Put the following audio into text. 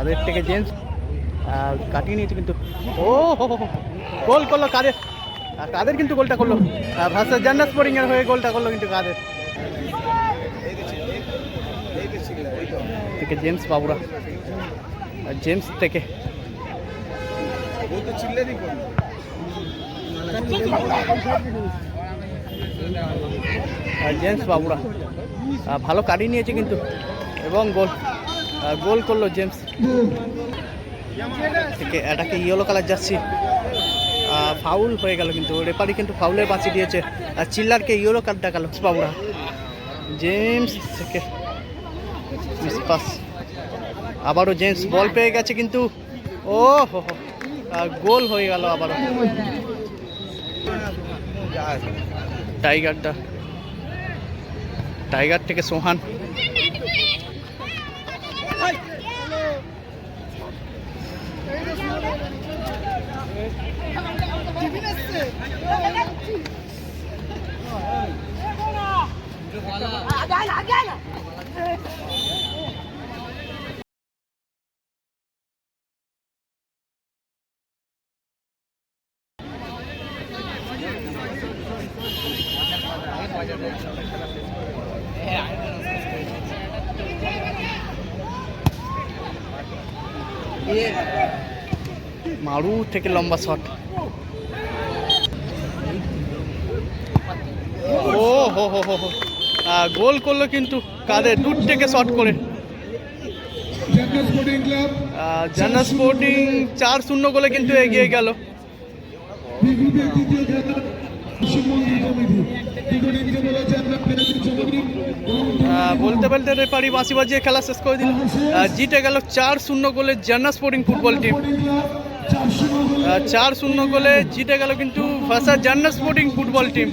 কাদের থেকে জেন্টস কাটিয়ে নিয়েছে কিন্তু। ও। গোল করল কাদের? কাদের কিন্তু গোলটা করল? ভাষা জান্নাত স্পোর্টিং এর হয়ে গোলটা করল কিন্তু কাদের? থেকে জেমস বাবুরা। জেমস থেকে। জেমস বাবুরা। ভালো কাটিয়ে নিয়েছে কিন্তু। এবং গোল। গোল করল জেমস। থেকে এটাকে ইয়েলো কালার যাচ্ছি ফাউল হয়ে গেল কিন্তু রেপারি কিন্তু ফাউলের বাঁচি দিয়েছে। আর চিল্লারকে ইয়েলো কার্ড দেখাল বাবুরা। জেমস থেকে আবারও জেমস বল পেয়ে গেছে কিন্তু, ও হো গোল হয়ে গেল আবারও। টাইগারটা টাইগার থেকে সোহান। মারু থেকে লম্বা শট। ও হো হো হো হো। গোল করল কিন্তু কাদের? দূর থেকে শট করে। জান্নাত স্পোর্টিং চার শূন্য গোলে কিন্তু এগিয়ে গেল। বলতে বলতে রেফারি বাঁশি বাজিয়ে খেলা শেষ করে দিল। জিতে গেল চার শূন্য গোলে জান্নাত স্পোর্টিং ফুটবল টিম চার শূন্য গোলে জিতে গেল কিন্তু ভাষা জান্নাত স্পোর্টিং ফুটবল টিম